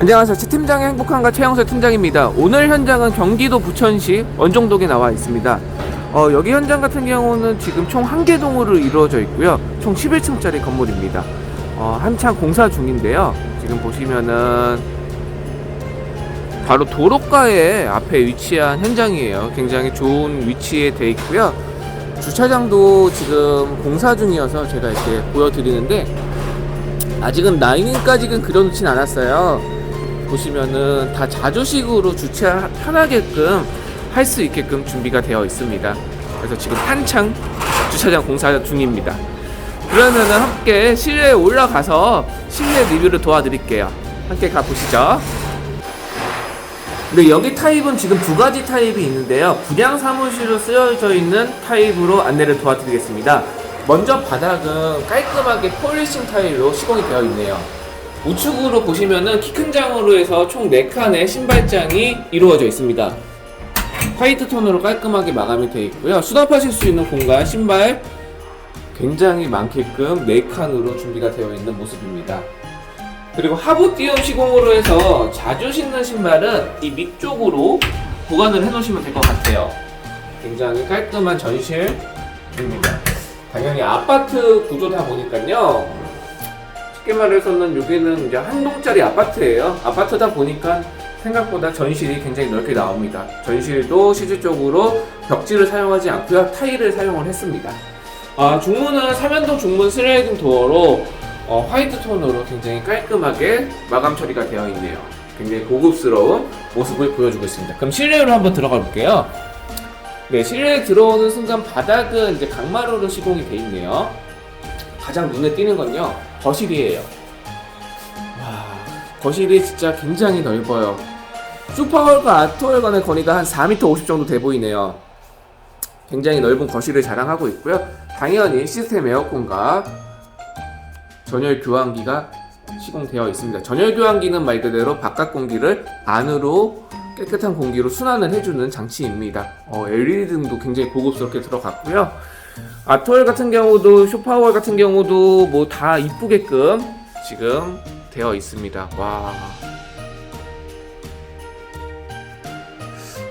안녕하세요. 최 팀장의 행복한가 최영서 팀장입니다. 오늘 현장은 경기도 부천시 원종동에 나와 있습니다. 어, 여기 현장 같은 경우는 지금 총 한 개 동으로 이루어져 있고요. 총 11층짜리 건물입니다. 어, 한창 공사 중인데요. 지금 보시면은 바로 도로가에 앞에 위치한 현장이에요. 굉장히 좋은 위치에 돼 있고요. 주차장도 지금 공사 중이어서 제가 이렇게 보여드리는데 아직은 라이닝까지는 그려놓진 않았어요. 보시면은 다 자주식으로 주차 편하게끔 할 수 있게끔 준비가 되어 있습니다. 그래서 지금 한창 주차장 공사 중입니다. 그러면은 함께 실내에 올라가서 실내 리뷰를 도와드릴게요. 함께 가보시죠. 네, 여기 타입은 지금 두 가지 타입이 있는데요. 분양 사무실로 쓰여져 있는 타입으로 안내를 도와드리겠습니다. 먼저 바닥은 깔끔하게 폴리싱 타일로 시공이 되어 있네요. 우측으로 보시면은 키 큰 장으로 해서 총 4칸의 신발장이 이루어져 있습니다. 화이트 톤으로 깔끔하게 마감이 되어 있고요. 수납하실 수 있는 공간, 신발 굉장히 많게끔 4칸으로 준비가 되어 있는 모습입니다. 그리고 하부 띄움 시공으로 해서 자주 신는 신발은 이 밑쪽으로 보관을 해 놓으시면 될 것 같아요. 굉장히 깔끔한 전실입니다. 당연히 아파트 구조다 보니까요. 쉽게 말해서는 여기는 이제 한 동짜리 아파트예요. 아파트다 보니까 생각보다 전실이 굉장히 넓게 나옵니다. 전실도 실질적으로 벽지를 사용하지 않고요. 타일을 사용을 했습니다. 아, 중문은 삼연동 중문 슬라이딩 도어로 어, 화이트 톤으로 굉장히 깔끔하게 마감 처리가 되어 있네요. 굉장히 고급스러운 모습을 보여주고 있습니다. 그럼 실내로 한번 들어가 볼게요. 네, 실내에 들어오는 순간 바닥은 이제 강마루로 시공이 돼 있네요. 가장 눈에 띄는 건요, 거실이에요. 와, 거실이 진짜 굉장히 넓어요. 슈퍼홀과 아트홀 간의 거리가 한 4m 50 정도 돼 보이네요. 굉장히 넓은 거실을 자랑하고 있고요. 당연히 시스템 에어컨과 전열 교환기가 시공되어 있습니다. 전열 교환기는 말 그대로 바깥 공기를 안으로 깨끗한 공기로 순환을 해주는 장치입니다. 어, LED 등도 굉장히 고급스럽게 들어갔고요. 아트월 같은 경우도 쇼파월 같은 경우도 뭐 다 이쁘게끔 지금 되어 있습니다. 와.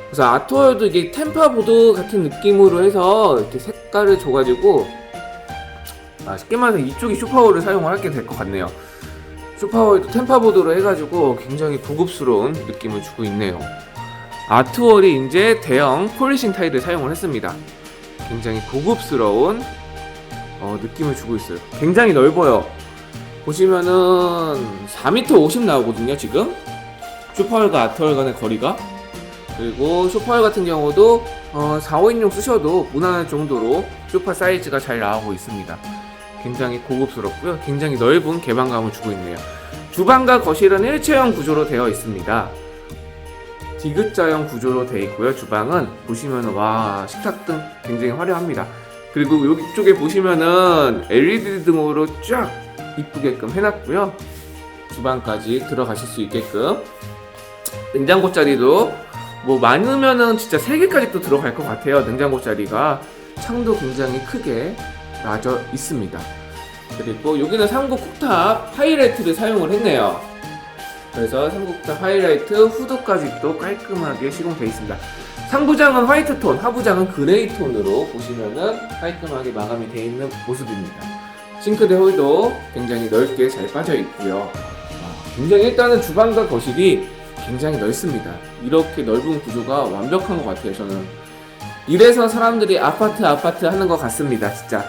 그래서 아트월도 이게 템파보드 같은 느낌으로 해서 이렇게 색깔을 줘가지고 아, 쉽게 말해서 이쪽이 슈퍼월을 사용을 하게 될 것 같네요. 슈퍼월도 템파보드로 해가지고 굉장히 고급스러운 느낌을 주고 있네요. 아트월이 이제 대형 폴리싱 타일을 사용을 했습니다. 굉장히 고급스러운 어, 느낌을 주고 있어요. 굉장히 넓어요. 보시면은 4m 50 나오거든요, 지금. 슈퍼월과 아트월 간의 거리가. 그리고 슈퍼월 같은 경우도 어, 4, 5인용 쓰셔도 무난할 정도로 슈퍼 사이즈가 잘 나오고 있습니다. 굉장히 고급스럽고요. 굉장히 넓은 개방감을 주고 있네요. 주방과 거실은 일체형 구조로 되어 있습니다. 디귿자형 구조로 되어 있고요. 주방은 보시면 와 식탁등 굉장히 화려합니다. 그리고 여기 쪽에 보시면은 LED 등으로 쫙 이쁘게끔 해놨고요. 주방까지 들어가실 수 있게끔 냉장고 자리도 뭐 많으면은 진짜 3개까지 또 들어갈 것 같아요. 냉장고 자리가 창도 굉장히 크게 나져 있습니다. 그리고 여기는 삼국 쿡탑 하이라이트를 사용을 했네요. 그래서 삼국 쿡탑 하이라이트 후드까지 또 깔끔하게 시공되어 있습니다. 상부장은 화이트 톤, 하부장은 그레이 톤으로 보시면은 깔끔하게 마감이 되어 있는 모습입니다. 싱크대 홀도 굉장히 넓게 잘 빠져 있고요. 아, 굉장히 일단은 주방과 거실이 굉장히 넓습니다. 이렇게 넓은 구조가 완벽한 것 같아요, 저는. 이래서 사람들이 아파트 아파트 하는 것 같습니다, 진짜.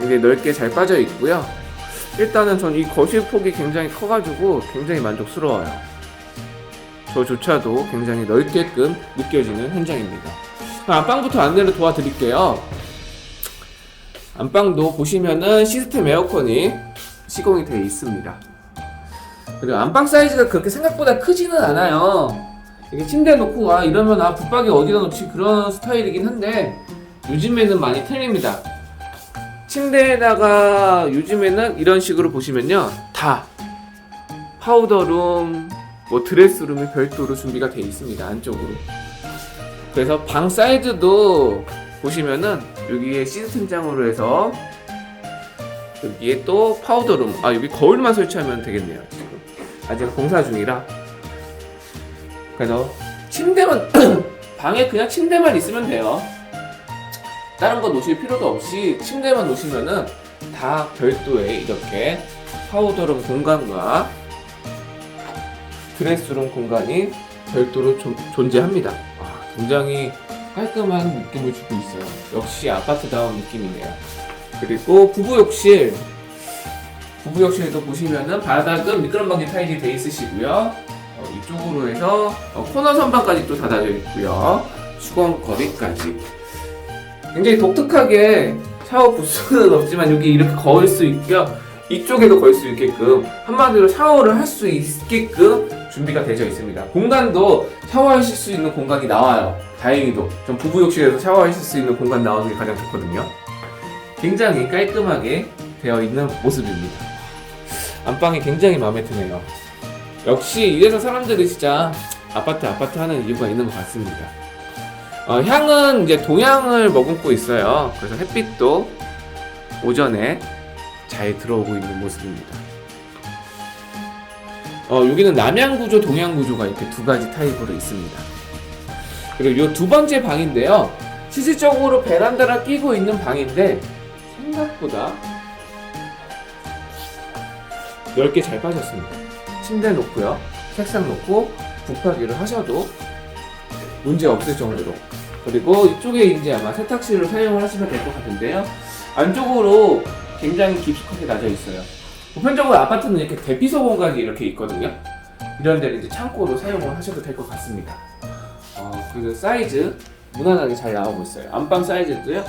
이게 넓게 잘 빠져 있고요. 일단은 전 이 거실 폭이 굉장히 커가지고 굉장히 만족스러워요. 저조차도 굉장히 넓게끔 느껴지는 현장입니다. 안방부터 안내를 도와드릴게요. 안방도 보시면은 시스템 에어컨이 시공이 되어 있습니다. 그리고 안방 사이즈가 그렇게 생각보다 크지는 않아요. 이게 침대 놓고 아 이러면 아 붙박이 어디다 놓지 그런 스타일이긴 한데 요즘에는 많이 틀립니다. 침대에다가 요즘에는 이런 식으로 보시면요. 다. 파우더룸 뭐 드레스룸이 별도로 준비가 되어 있습니다 안쪽으로. 그래서 방 사이즈도 보시면은 여기에 시스템장으로 해서 여기에 또 파우더룸. 아 여기 거울만 설치하면 되겠네요 지금. 아직 공사 중이라. 그래서 침대만 방에 그냥 침대만 있으면 돼요. 다른 거 놓으실 필요도 없이 침대만 놓으시면은 다 별도의 이렇게 파우더룸 공간과 드레스룸 공간이 별도로 존- 존재합니다. 아, 굉장히 깔끔한 느낌을 주고 있어요. 역시 아파트다운 느낌이네요. 그리고 부부 욕실. 부부 욕실도 보시면은 바닥은 미끄럼 방지 타일이 돼 있으시고요. 어, 이쪽으로 해서 어, 코너 선반까지 또 닫아져 있고요. 수건 거리까지. 굉장히 독특하게 샤워 부스는 없지만 여기 이렇게 거울 수 있고요. 이쪽에도 걸 수 있게끔 한마디로 샤워를 할 수 있게끔 준비가 되어 있습니다. 공간도 샤워하실 수 있는 공간이 나와요. 다행히도 전 부부 욕실에서 샤워하실 수 있는 공간 나오는 게 가장 좋거든요. 굉장히 깔끔하게 되어 있는 모습입니다. 안방이 굉장히 마음에 드네요. 역시 이래서 사람들이 진짜 아파트 아파트 하는 이유가 있는 것 같습니다. 어, 향은 이제 동향을 머금고 있어요. 그래서 햇빛도 오전에 잘 들어오고 있는 모습입니다. 어, 여기는 남향 구조, 동향 구조가 이렇게 두 가지 타입으로 있습니다. 그리고 이 두 번째 방인데요. 실질적으로 베란다를 끼고 있는 방인데 생각보다 넓게 잘 빠졌습니다. 침대 놓고요. 책상 놓고 붙박이를 하셔도 문제 없을 정도로. 그리고 이쪽에 이제 아마 세탁실을 사용을 하시면 될 것 같은데요. 안쪽으로 굉장히 깊숙하게 낮아 있어요. 보편적으로 아파트는 이렇게 대피소 공간이 이렇게 있거든요. 이런 데는 이제 창고로 사용을 하셔도 될 것 같습니다. 어, 그리고 사이즈 무난하게 잘 나오고 있어요. 안방 사이즈도요.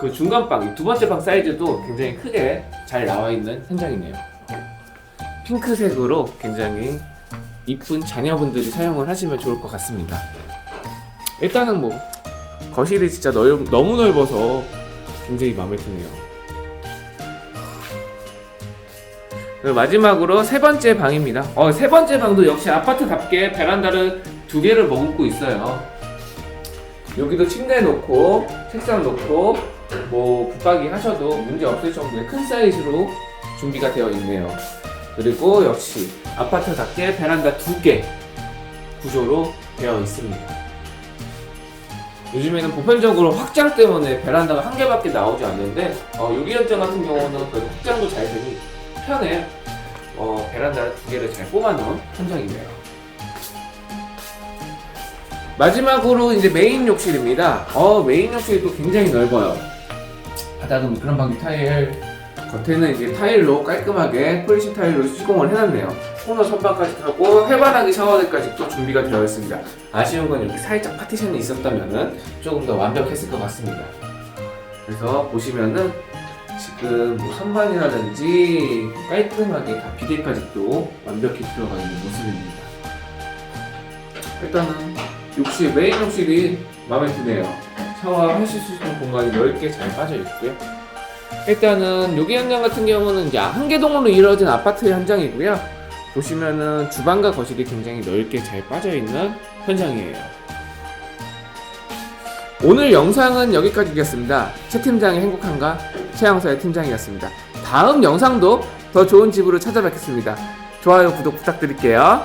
그 중간 방, 이두 번째 방 사이즈도 굉장히 크게 잘 나와 있는 현장이네요. 핑크색으로 굉장히 이쁜 자녀분들이 사용을 하시면 좋을 것 같습니다. 일단은 뭐 거실이 진짜 넓, 너무 넓어서 굉장히 마음에 드네요. 마지막으로 세 번째 방입니다. 어, 세 번째 방도 역시 아파트답게 베란다를 두 개를 머금고 있어요. 여기도 침대 놓고 책상 놓고 뭐 붙박이 하셔도 문제 없을 정도의 큰 사이즈로 준비가 되어 있네요. 그리고 역시 아파트답게 베란다 두 개 구조로 되어 있습니다. 요즘에는 보편적으로 확장 때문에 베란다가 한 개밖에 나오지 않는데 어, 여기 현장 같은 경우는 그래도 확장도 잘 되니 편해 어, 베란다 두 개를 잘 뽑아놓은 현장이네요. 마지막으로 이제 메인 욕실입니다. 어, 메인 욕실도 굉장히 넓어요. 바닥은 미끄럼방지 타일, 겉에는 이제 타일로 깔끔하게 폴리시 타일로 시공을 해놨네요. 코너 선반까지 하고 해바라기 샤워대까지 또 준비가 되어 있습니다. 아쉬운 건 여기 살짝 파티션이 있었다면은 조금 더 완벽했을 것 같습니다. 그래서 보시면은 지금 뭐 선반이라든지 깔끔하게 다 비대까지 또 완벽히 들어가 있는 모습입니다. 일단은 욕실 메인 욕실이 마음에 드네요. 샤워하실 수 있는 공간이 넓게 잘 빠져 있고요. 일단은 여기 현장 같은 경우는 이제 한 개 동으로 이루어진 아파트 현장이고요. 보시면은 주방과 거실이 굉장히 넓게 잘 빠져 있는 현장이에요. 오늘 영상은 여기까지겠습니다. 최 팀장의 행복한가 최양서의 팀장이었습니다. 다음 영상도 더 좋은 집으로 찾아뵙겠습니다. 좋아요, 구독 부탁드릴게요.